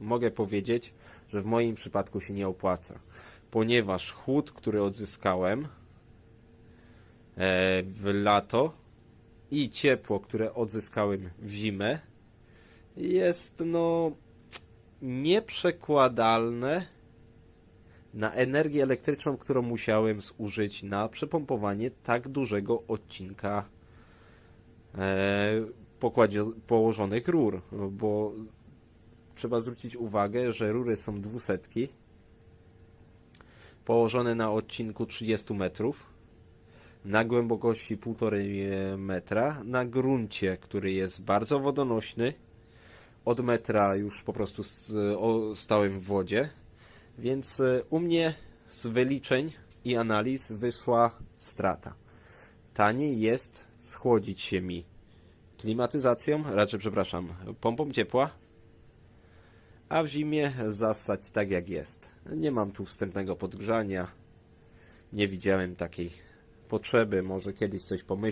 mogę powiedzieć, że w moim przypadku się nie opłaca, ponieważ chłód, który odzyskałem e, w lato i ciepło, które odzyskałem w zimę, jest no nieprzekładalne na energię elektryczną, którą musiałem zużyć na przepompowanie tak dużego odcinka e, położonych rur, bo trzeba zwrócić uwagę, że rury są dwusetki położone na odcinku 30 metrów na głębokości 1,5 metra na gruncie, który jest bardzo wodonośny od metra już po prostu o, stałem w wodzie więc e, u mnie z wyliczeń i analiz wyszła strata. Taniej jest schłodzić się mi klimatyzacją, raczej przepraszam, pompą ciepła, a w zimie zasać tak jak jest. Nie mam tu wstępnego podgrzania, nie widziałem takiej potrzeby, może kiedyś coś pomyślę.